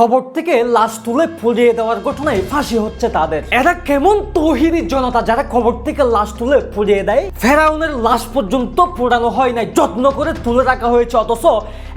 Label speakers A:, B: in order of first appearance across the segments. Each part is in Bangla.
A: কবর থেকে লাশ তুলে পুড়িয়ে দেওয়ার ঘটনায় ফাঁসি হচ্ছে তাদের। এরা কেমন তহিরি জনতা যারা কবর থেকে লাশ তুলে পুড়িয়ে দেয়? ফেরাউনের লাশ পর্যন্ত পোড়ানো হয় নাই, যত্ন করে তুলে রাখা হয়েছে, অথচ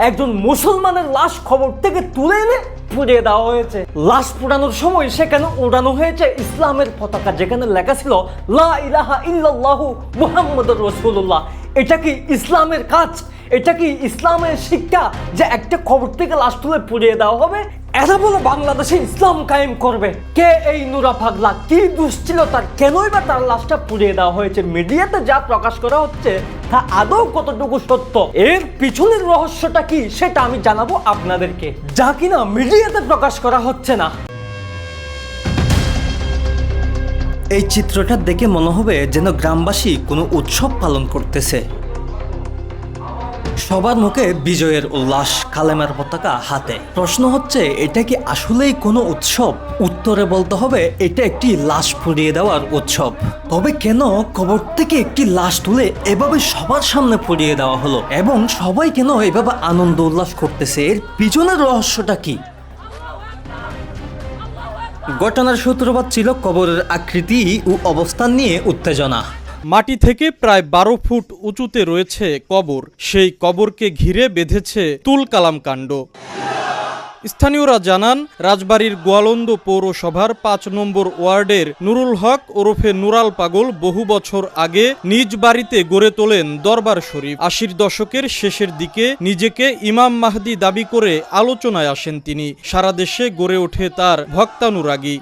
A: একজন মুসলমানের লাশ কবর থেকে তুলে এনে পুড়িয়ে দেওয়া হয়েছে। লাশ পোড়ানোর সময় সেখানে উড়ানো হয়েছে ইসলামের পতাকা, যেখানে লেখা ছিল, লা ইলাহা ইল্লাল্লাহু মুহাম্মাদুর রাসূলুল্লাহ। এটা কি ইসলামের কাজ? এটা কি ইসলামের শিক্ষা যে একটা খবর থেকে লাশ তুলে পুড়িয়ে দেওয়া হবে? এরা বলে বাংলাদেশে ইসলাম কায়েম করবে। কে এই নুরা পাগলা? কি দোষ ছিল তার কেনই বা তার লাশটা পুড়িয়ে দেওয়া হয়েছে? মিডিয়াতে যা প্রকাশ করা হচ্ছে, তা আদৌ কতটুকু সত্য? এর পিছনের রহস্যটা কি, সেটা আমি জানাব আপনাদেরকে। যা কিনা মিডিয়াতে প্রকাশ করা হচ্ছে না। এই চিত্রটা দেখে মনে হবে যেন গ্রামবাসী কোনো উৎসব পালন করতেছে। সবার মুখে বিজয়ের উল্লাস, কালেমার পতাকা হাতে। প্রশ্ন হচ্ছে, এটা কি আসলেই কোনো উৎসব? উত্তরে বলতে হবে, এটা একটি লাশ পুড়িয়ে দেওয়ার উৎসব। তবে কেন কবর থেকে একটি লাশ তুলে এভাবে সবার সামনে পুড়িয়ে দেওয়া হলো? এবং সবাই কেন এভাবে আনন্দ উল্লাস করতেছে? এর পিছনের রহস্যটা কি? ঘটনার সূত্রপাত ছিল কবরের আকৃতি ও অবস্থান নিয়ে উত্তেজনা।
B: মাটি থেকে প্রায় বারো ফুট উঁচুতে রয়েছে কবর। সেই কবরকে ঘিরে বেঁধেছে তুল কালাম কাণ্ড। স্থানীয়রা জানান, রাজবাড়ির গোয়ালন্দ পৌরসভার পাঁচ নম্বর ওয়ার্ডের নুরুল হক ওরফে নুরাল পাগল বহু বছর আগে নিজ বাড়িতে গড়ে তোলেন দরবার শরীফ। আশির দশকের শেষের দিকে নিজেকে ইমাম মাহদি দাবি করে আলোচনায় আসেন তিনি। সারা দেশে গড়ে ওঠে তার ভক্তানুরাগী।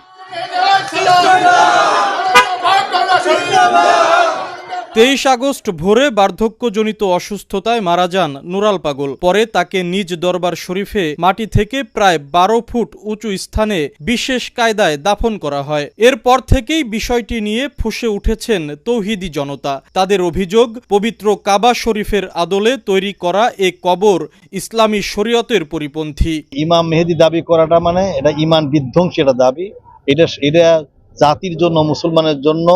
B: তেইশ আগস্ট ভোরে বার্ধক্যজনিত অসুস্থতায় মারা যান নুরাল পাগল। পরে তাকে নিজ দরবার শরীফে মাটি থেকে প্রায় বারো ফুট উঁচু স্থানে বিশেষ কায়দায় দাফন করা হয়। এরপর থেকেই বিষয়টি নিয়ে ফুসে উঠেছেন তৌহিদি জনতা। তাদের অভিযোগ, পবিত্র কাবা শরীফের আদলে তৈরি করা এ কবর ইসলামী শরীয়তের পরিপন্থী।
C: ইমাম মেহেদি দাবি করাটা মানে এটা ইমান বিধ্বংসী এটা দাবি। এটা এটা জাতির জন্য, মুসলমানের জন্য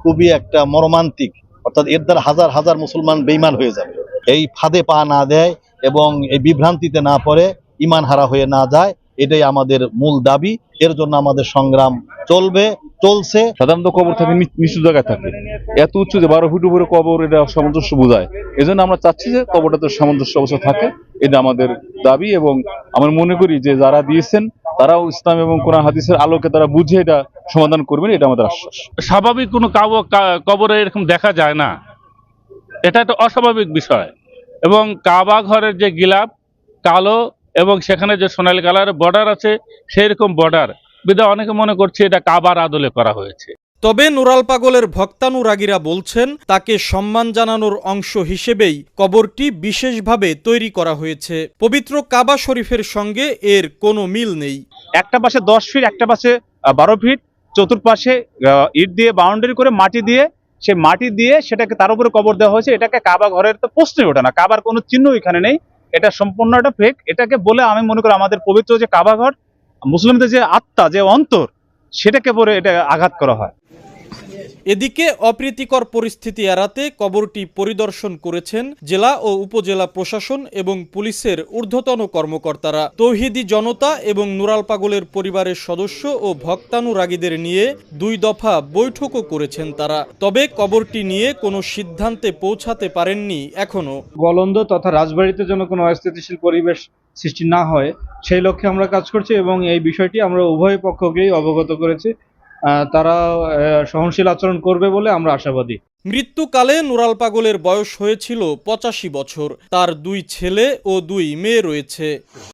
C: খুবই একটা মর্মান্তিক। অর্থাৎ এর দ্বারা হাজার হাজার মুসলমান বেইমান হয়ে যাবে। এই ফাঁদে পা না দেয় এবং এই বিভ্রান্তিতে না পড়ে ইমান হারা হয়ে না যায়, এটাই আমাদের মূল দাবি। এর জন্য আমাদের সংগ্রাম চলবে, চলছে।
D: সাধারণত কবর থাকে নিচু জায়গায় থাকে এত উঁচু যে বারো ফুট উপরে কবর, এটা সামঞ্জস্য বোঝায়। এই জন্য আমরা চাচ্ছি যে কবরটাতে সামঞ্জস্য অবস্থা থাকে, এটা আমাদের দাবি এবং আমরা মনে করি যে যারা দিয়েছেন তারাও ইসলাম এবং কোরআন হাদিসের আলোকে তারা বুঝে এটা সমাধান করবেন, এটা আমাদের আশ্বাস।
E: স্বাভাবিক কোনো কবরে এরকম দেখা যায় না। এটা একটা অস্বাভাবিক বিষয়। এবং কাবা ঘরের যে গিলাপ, কালো এবং সেখানে যে সোনালী কালার বর্ডার আছে সেই রকম বর্ডার বিধায় অনেকে মনে করছে এটা কাবার আদলে করা হয়েছে।
B: তবে নুরাল পাগলের ভক্তানুরাগীরা বলছেন, তাকে সম্মান জানানোর অংশ হিসেবেই কবরটি বিশেষভাবে তৈরি করা হয়েছে। পবিত্র কাবা শরীফের সঙ্গে এর কোনো মিল নেই।
F: একটা পাশে দশ ফিট, একটা পাশে বারো ফিট, চতুর্পাশে ইট দিয়ে বাউন্ডারি করে মাটি দিয়ে সে মাটি দিয়ে সেটাকে তার উপরে কবর দেওয়া হয়েছে। এটাকে কাবা ঘরের তো প্রশ্নই ওঠে না। কাবার কোনো চিহ্ন এখানে নেই। এটা সম্পূর্ণ একটা ফেক এটাকে বলে আমি মনে করি আমাদের পবিত্র যে কাবা ঘর, মুসলিমদের যে আত্মা, যে অন্তর সেটাকে বলে এটা আঘাত করা হয়।
B: এদিকে অপ্রীতিকর পরিস্থিতি এড়াতে কবরটি পরিদর্শন করেছেন জেলা ও উপজেলা প্রশাসন এবং পুলিশের ঊর্ধ্বতন কর্মকর্তারা। তৌহিদি জনতা এবং নুরাল পাগলের পরিবারের সদস্য ও ভক্তানুরাগীদের নিয়ে দুই দফা বৈঠকও করেছেন তারা। তবে কবরটি নিয়ে কোনো সিদ্ধান্তে পৌঁছাতে পারেননি এখনও
G: গলন্দ তথা রাজবাড়িতে যেন কোনো অস্থিতিশীল পরিবেশ সৃষ্টি না হয় সেই লক্ষ্যে আমরা কাজ করছি এবং এই বিষয়টি আমরা উভয় পক্ষকেই অবগত করেছি। তারা সহনশীল আচরণ করবে বলে আমরা আশাবাদী।
B: মৃত্যুকালে নুরাল পাগলের বয়স হয়েছিল পঁচাশি বছর। তার দুই ছেলে ও দুই মেয়ে রয়েছে।